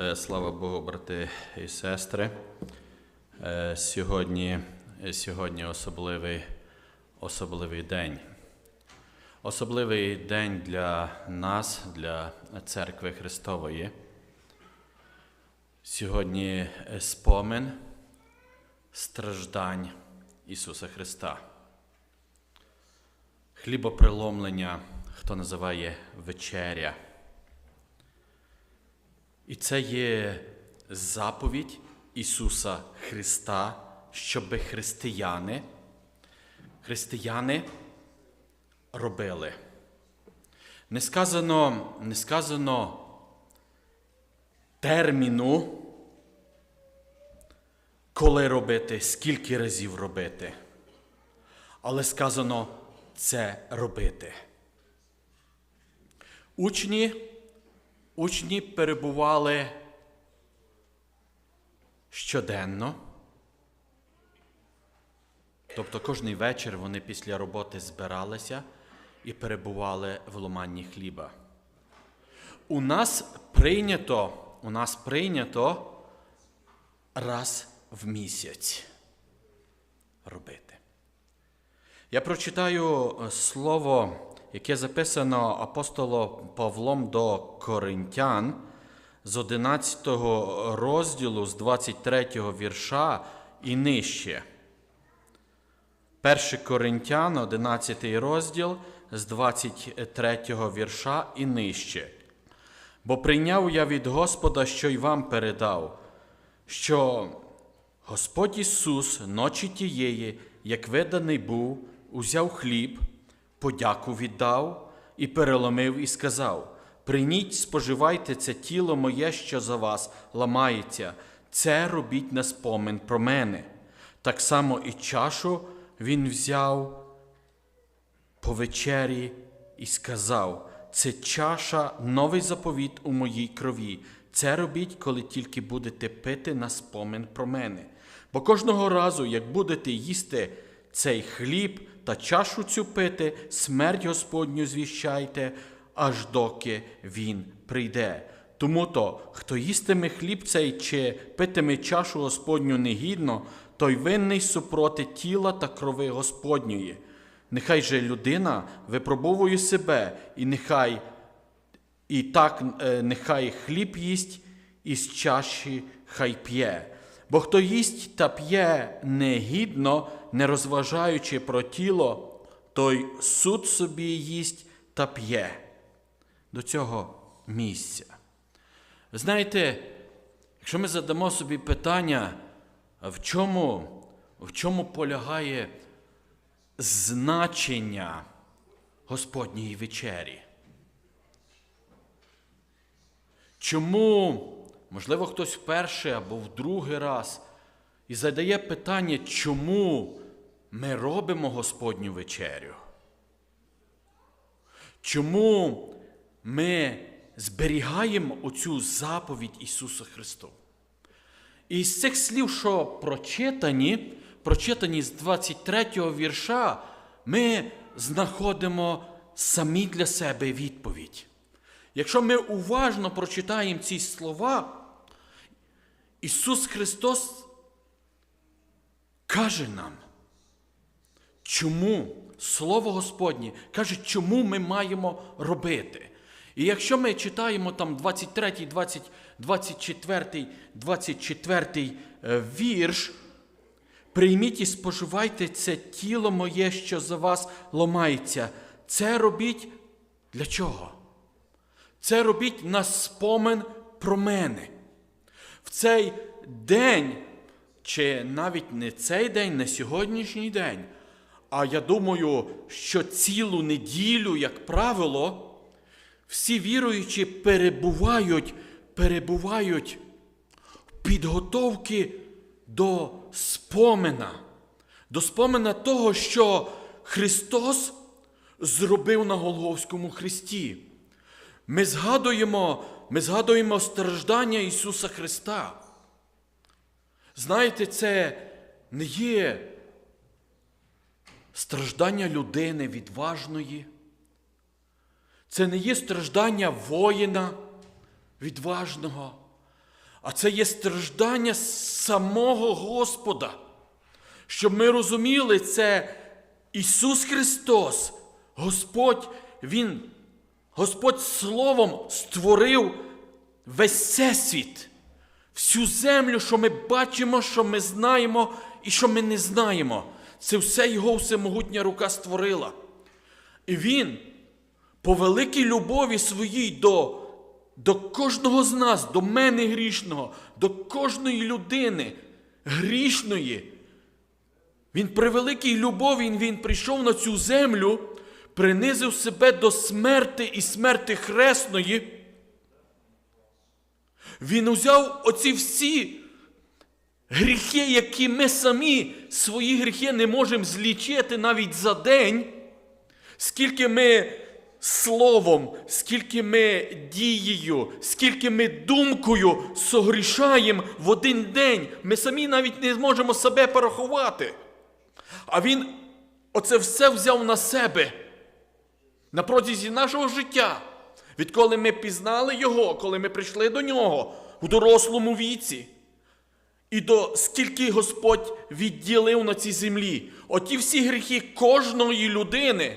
Е, Слава Богу, брати і сестри. Е, Сьогодні, сьогодні особливий, особливий день. Особливий день для нас, для церкви Христової. Сьогодні спомин страждань Ісуса Христа. Хлібоприломлення, хто називає вечеря. І це є заповідь Ісуса Христа, щоб християни, християни робили. Не сказано, не сказано терміну, коли робити, скільки разів робити, але сказано це робити. Учні Учні перебували щоденно. Тобто кожний вечір вони після роботи збиралися і перебували в ломанні хліба. У нас прийнято, у нас прийнято раз в місяць робити. Я прочитаю е, слово, яке записано апостолом Павлом до Коринтян з 11 розділу, з 23 вірша і нижче. 1 Коринтян, 11 розділ з 23 вірша і нижче. Бо прийняв я від Господа, що й вам передав, що Господь Ісус ночі тієї, як виданий був, узяв хліб, подяку віддав і переломив, і сказав: Прийміть, споживайте це тіло моє, що за вас ламається, це робіть на спомин про мене. Так само і чашу він взяв по вечері і сказав: Це чаша, новий заповіт у моїй крові. Це робіть, коли тільки будете пити на спомин про мене. Бо кожного разу, як будете їсти цей хліб та чашу цю пити, смерть Господню звіщайте, аж доки він прийде. Тому то, хто їстиме хліб цей чи питиме чашу Господню негідно, той винний супроти тіла та крови Господньої. Нехай же людина випробовує себе, і нехай і так е, нехай хліб їсть, і з чаші хай п'є. Бо хто їсть та п'є негідно, не розважаючи про тіло, той суд собі їсть та п'є до цього місця. Знаєте, якщо ми задамо собі питання, в чому, в чому полягає значення Господньої вечері? Чому, можливо, хтось вперше або в другий раз і задає питання, чому ми робимо Господню вечерю? Чому ми зберігаємо оцю заповідь Ісуса Христа? І з цих слів, що прочитані, прочитані з 23 го вірша, ми знаходимо самі для себе відповідь. Якщо ми уважно прочитаємо ці слова, Ісус Христос каже нам, чому Слово Господнє каже, чому ми маємо робити. І якщо ми читаємо там 23, 20, 24, 24 вірш, прийміть і споживайте це тіло моє, що за вас ломається. Це робіть для чого? Це робіть на спомин про мене. В цей день, чи навіть не цей день, не сьогоднішній день, а я думаю, що цілу неділю, як правило, всі віруючі перебувають, перебувають в підготовки до спомина, до спомина того, що Христос зробив на Голговському Христі. Ми згадуємо, ми згадуємо страждання Ісуса Христа. Знаєте, це не є страждання людини відважної, це не є страждання воїна відважного, а це є страждання самого Господа. Щоб ми розуміли, це Ісус Христос, Господь, Він, Господь Словом створив весь всесвіт, всю землю, що ми бачимо, що ми знаємо і що ми не знаємо. Це все Його всемогутня рука створила. І Він по великій любові своїй до, до кожного з нас, до мене грішного, до кожної людини грішної. Він при великій любові він, прийшов на цю землю, принизив себе до смерти і смерти хресної. Він узяв оці всі гріхи, які ми самі свої гріхи не можемо злічити навіть за день, скільки ми словом, скільки ми дією, скільки ми думкою согрішаємо в один день. Ми самі навіть не зможемо себе порахувати. А він оце все взяв на себе на протязі нашого життя. Відколи ми пізнали Його, коли ми прийшли до нього у дорослому віці. І до скільки Господь відділив на цій землі. Оті всі гріхи кожної людини,